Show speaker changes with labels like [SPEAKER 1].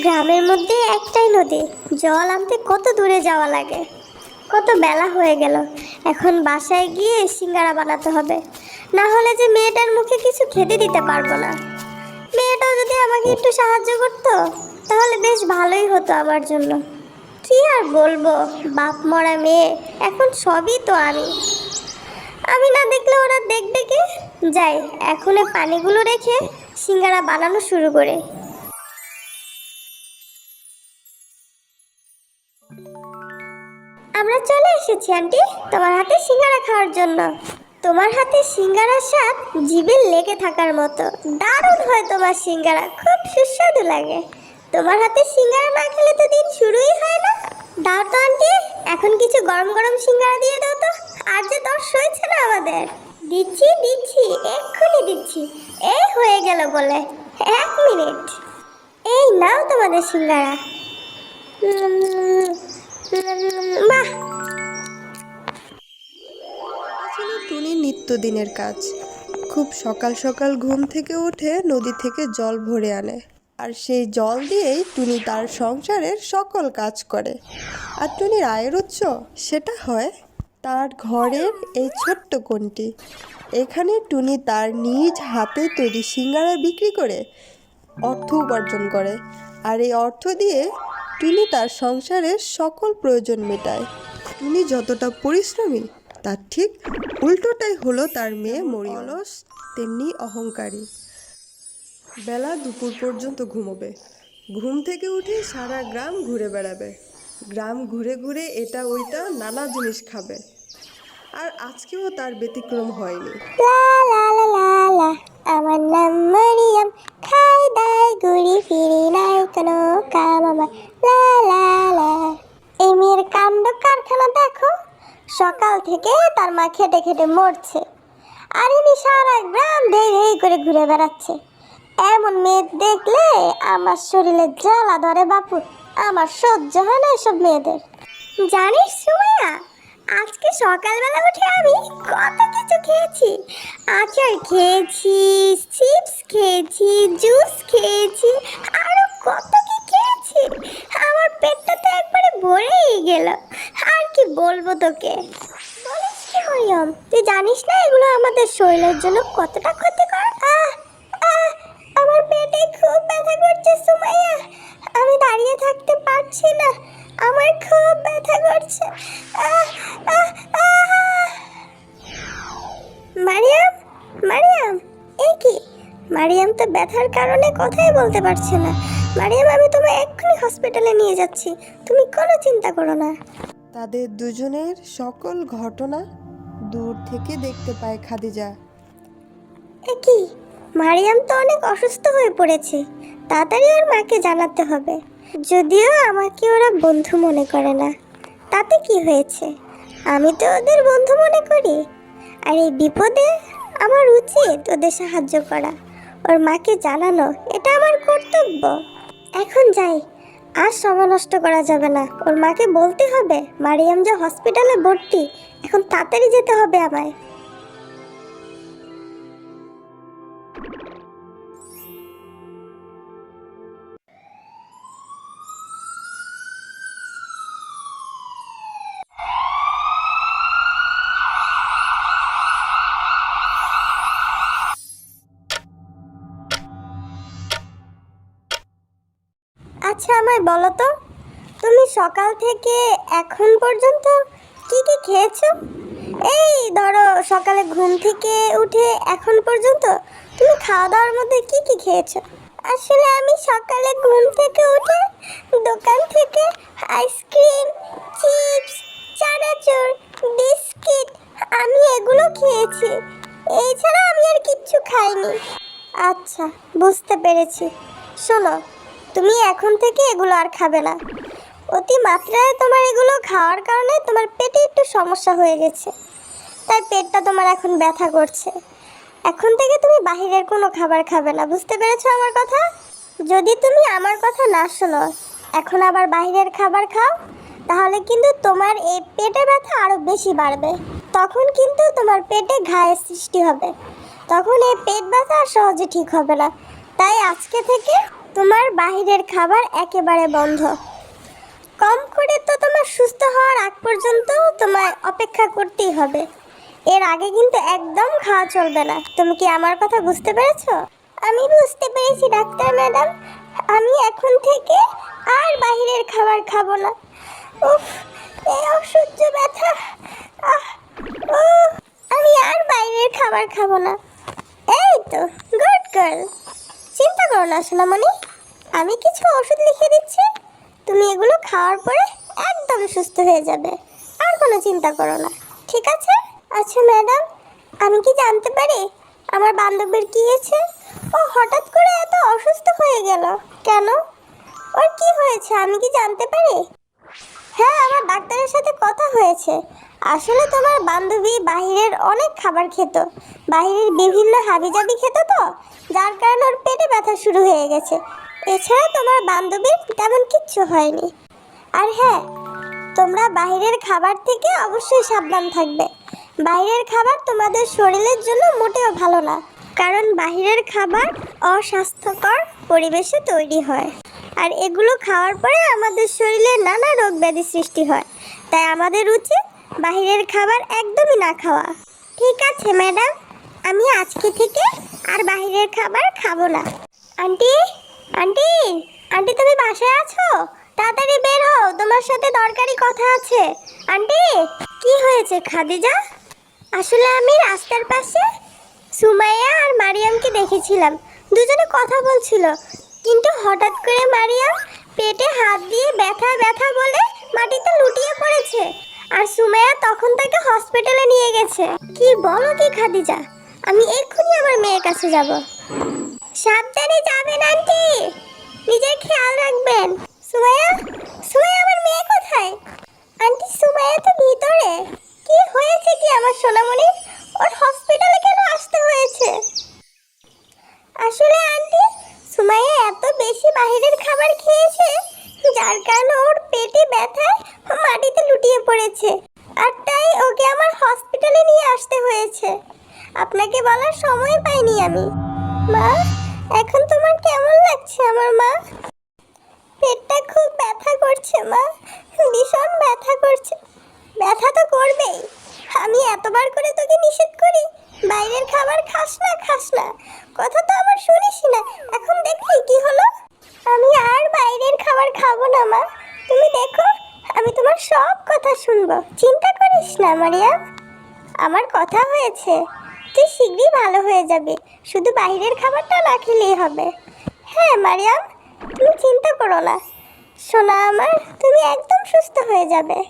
[SPEAKER 1] গ্রামের মধ্যে একটাই নদী। জল আনতে কত দূরে যাওয়া লাগে? কত বেলা হয়ে গেল। এখন বাসায় গিয়ে সিঙ্গারা বানাতে হবে। না হলে যে মেয়েটার মুখে কিছু খেতে দিতে পারব না। মেয়েটাও যদি আমাকে একটু সাহায্য করতো, তাহলে বেশ ভালোই হতো আমার জন্য। কি আর বলব? বাপ মরা মেয়ে, এখন সবই তো আমি। আমি না দেখলে ওরা দেখবে কি? যাই, এখন পানিগুলো রেখে সিঙ্গারা বানানো শুরু করে। আমরা চলে এসেছি, আন্টি। তোমার হাতে সিঙ্গারা খাওয়ার জন্য। তোমার হাতে সিঙ্গারার স্বাদ জিভে লেগে থাকার মতো। দারুণ হয় তোমার সিঙ্গারা, খুব সুস্বাদু লাগে। তোমার হাতে সিঙ্গারা না খেলে তো দিন শুরুই হয় না। দাও তো, আন্টি, এখন কিছু গরম গরম সিঙ্গারা দিয়ে দাও তো। আর যে দশ হয়েছে না আমাদের। দিচ্ছি দিচ্ছি, এক্ষুনি দিচ্ছি। এই হয়ে গেল বলে। এক মিনিট। এই নাও তোমাদের সিঙ্গারা। বাহ
[SPEAKER 2] ছিল টুনির নিত্যদিনের কাজ। খুব সকাল সকাল ঘুম থেকে উঠে নদী থেকে জল ভরে আনে। আর সেই জল দিয়েই টুনি তার সংসারের সকল কাজ করে। আর টুনির আয়ের উৎস সেটা হয় তার ঘরের এই ছোট্ট কোণটি। এখানে টুনি তার নিজ হাতে তৈরি সিঙ্গারা বিক্রি করে অর্থ উপার্জন করে। আর এই অর্থ দিয়ে টুনি তার সংসারের সকল প্রয়োজন মেটায়। টুনি যতটা পরিশ্রমী, তার ঠিক উল্টোটাই হলো তার মেয়ে মরিয়লস, তেমনি অহংকারী। বেলা দুপুর পর্যন্ত ঘুমোবে। ঘুম থেকে উঠে সারা গ্রাম ঘুরে বেড়াবে। গ্রাম ঘুরে ঘুরে এটা ওইটা নানা জিনিস খাবে। আর আজকেও তার ব্যতিক্রম হয়নি।
[SPEAKER 1] আমার নাম খাই দাই ঘুরি ফিরি নাই কোনো কাম আমার লা লা লা। এই মেয়ের কাণ্ড কারখানা দেখো, সকাল থেকে তার মা খেটে খেটে মরছে। আর ইনি সারা গ্রাম ধেই ধেই করে ঘুরে বেড়াচ্ছে। এমন মেয়ে দেখলে আমার শরীরে জ্বালা ধরে বাপু, আমার সহ্য হয় না এসব মেয়েদের। জানিস সুমাইয়া, আজকে সকালবেলা উঠে আমি কত কিছু খেয়েছি। আচার খেয়েছি চিপস খেয়েছি জুস খেয়েছি আরও কত কি খেয়েছি। আমার পেটটা তো একবারে ভরেই গেল। আর কি বলব তোকে? তুই জানিস না এগুলো আমাদের শরীরের জন্য কতটা ক্ষতিকর? আহ আমার পেটে খুব ব্যথা করছে সুমাইয়া। আমি দাঁড়িয়ে থাকতে পারছি না। আমার খুব ব্যথা করছে। আহ, আহ, মারিয়াম এই কি? মারিয়াম তো ব্যথার কারণে কথাই বলতে পারছে না। মারিয়াম আমি তোমায় এক্ষুনি হসপিটালে নিয়ে যাচ্ছি। তুমি কোনো চিন্তা করো না।
[SPEAKER 2] তাদের দুজনের সকল ঘটনা দূর থেকে দেখতে পায় খাদিজা।
[SPEAKER 1] এ কি? মারিয়াম তো অনেক অসুস্থ হয়ে পড়েছে। তাড়াতাড়ি ওর মাকে জানাতে হবে। যদিও আমাকে ওরা বন্ধু মনে করে না। তাতে কি হয়েছে? আমি তো ওদের বন্ধু মনে করি। আর এই বিপদে আমার উচিত ওদের সাহায্য করা। ওর মাকে জানানো, এটা আমার কর্তব্য। এখন যাই, আর সময় নষ্ট করা যাবে না। ওর মাকে বলতে হবে, মারিয়াম যে হসপিটালে ভর্তি, এখন তাড়াতাড়ি যেতে হবে আমায়। আচ্ছা আমায় বলো তো? তুমি সকাল থেকে এখন পর্যন্ত কি কি খেয়েছো? এই ধরো সকালে ঘুম থেকে উঠে এখন পর্যন্ত তুমি খাওয়া দাওয়ার মধ্যে কি কি খেয়েছো? আসলে আমি সকালে ঘুম থেকে উঠে দোকান থেকে আইসক্রিম, চিপস, চানাচুর, বিস্কিট আমি এগুলো খেয়েছি। এছাড়া আমি আর কিচ্ছু খাইনি। আচ্ছা বুঝতে পেরেছি। শোনো তুমি এখন থেকে এগুলো আর খাবে না। অতি মাত্রায় তোমার এগুলো খাওয়ার কারণে তোমার পেটে একটু সমস্যা হয়ে গেছে। তাই পেটটা তোমার এখন ব্যথা করছে। এখন থেকে তুমি বাহিরের কোনো খাবার খাবে না, বুঝতে পেরেছ আমার কথা? যদি তুমি আমার কথা না শোনো, এখন আবার বাহিরের খাবার খাও, তাহলে কিন্তু তোমার এই পেটে ব্যথা আরও বেশি বাড়বে। তখন কিন্তু তোমার পেটে ঘায়ের সৃষ্টি হবে। তখন এই পেট ব্যথা আর সহজে ঠিক হবে না। তাই আজকে থেকে তোমার বাহিরের খাবার একেবারে বন্ধ। কম করে তো তোমার সুস্থ হওয়ার আগ পর্যন্ত তোমায় অপেক্ষা করতেই হবে। এর আগে কিন্তু একদম খাওয়া চলবে না। তুমি কি আমার কথা বুঝতে পেরেছ? আমি বুঝতে পেরেছি, ডাক্তার ম্যাডাম। আমি এখন থেকে আর বাহিরের খাবার খাব না। উফ এই অসহ্য ব্যথা। আমি আর বাইরের খাবার খাব না। এই তো গুড গার্ল চিন্তা করো না, সোনামণি। আমি কিছু ওষুধ লিখে দিচ্ছি। তুমি এগুলো খাওয়ার পরে একদম সুস্থ হয়ে যাবে। আর কোনো চিন্তা করো না, ঠিক আছে? আচ্ছা ম্যাডাম, আমি কি জানতে পারি আমার বান্ধবীর কি হয়েছে? ও হঠাৎ করে এত অসুস্থ হয়ে গেল। কেন? ওর কি হয়েছে, আমি কি জানতে পারি? হ্যাঁ আমার ডাক্তারের সাথে কথা হয়েছে। আসলে তোমার বান্ধবী বাহিরের অনেক খাবার খেত। বাহিরের বিভিন্ন হাবিজাবি খেত তো, যার কারণে ওর পেটে ব্যথা শুরু হয়ে গেছে। এছাড়া তোমার বান্ধবীর তেমন কিচ্ছু হয়নি। আর হ্যাঁ তোমরা বাইরের খাবার থেকে অবশ্যই সাবধান থাকবে। বাইরের খাবার তোমাদের শরীরের জন্য মোটেও ভালো না, কারণ বাইরের খাবার অস্বাস্থ্যকর পরিবেশে তৈরি হয়। আর এগুলো খাওয়ার পরে আমাদের শরীরে নানা রোগ ব্যাধি সৃষ্টি হয়। তাই আমাদের উচিত বাইরের খাবার একদমই না খাওয়া। ঠিক আছে, ম্যাডাম। আমি আজকে থেকে আর বাইরের খাবার খাব না। আন্টি আন্টি আন্টি তুমি বাসায় আছো? তাড়াতাড়ি বের হও, তোমার সাথে দরকারি কথা আছে। আন্টি, কি হয়েছে খাদিজা? আসলে আমি রাস্তার পাশে সুমাইয়া আর মারিয়ামকে দেখেছিলাম। দুজনে কথা বলছিল কিন্তু হঠাৎ করে মারিয়াম পেটে হাত দিয়ে ব্যথা ব্যথা বলে মাটিতে লুটিয়ে পড়েছে। আর সুমাইয়া তখন তাকে হসপিটালে নিয়ে গেছে। কি বলো কি খাদিজা? আমি এক্ষুনি আমার মেয়ের কাছে যাব। সাবধানে যাবেন, আন্টি নিজের খেয়াল রাখবেন সুমাইয়া সুমাইয়া আমার মেয়ে কোথায় আন্টি সুমাইয়া তো ভিতরে কি হয়েছে কি আমার সোনামণি ওর হসপিটালে কেন আসতে হয়েছে আসলে আন্টি সুমাইয়া এত বেশি বাইরের খাবার খেয়েছে যার কারণে ওর পেটে ব্যথায় মাটিতে লুটিয়ে পড়েছে। আর তাই ওকে আমার হসপিটালে নিয়ে আসতে হয়েছে। আপনাকে বলার সময় পাইনি আমি। মা, এখন তোমার কেমন লাগছে আমার মা? পেটটা খুব ব্যথা করছে মা, ভীষণ ব্যথা করছে। ব্যথা তো করবেই। আমি এতবার করে তোকে নিষেধ করি, বাইরের খাবার খাস না খাস না। কথা তো আমার শুনিস না। এখন দেখলি কি হলো? আমি আর বাইরের খাবার খাব না মা। তুমি দেখো, আমি তোমার সব কথা শুনব। চিন্তা করিস না, মারিয়া। আমার কথা হয়েছে, তুই শীঘ্রই ভালো হয়ে যাবে। শুধু বাইরের খাবারটা না খেলেই হবে। হ্যাঁ মারিয়াম, তুমি চিন্তা করো না। সোনা আমার, তুমি একদম সুস্থ হয়ে যাবে।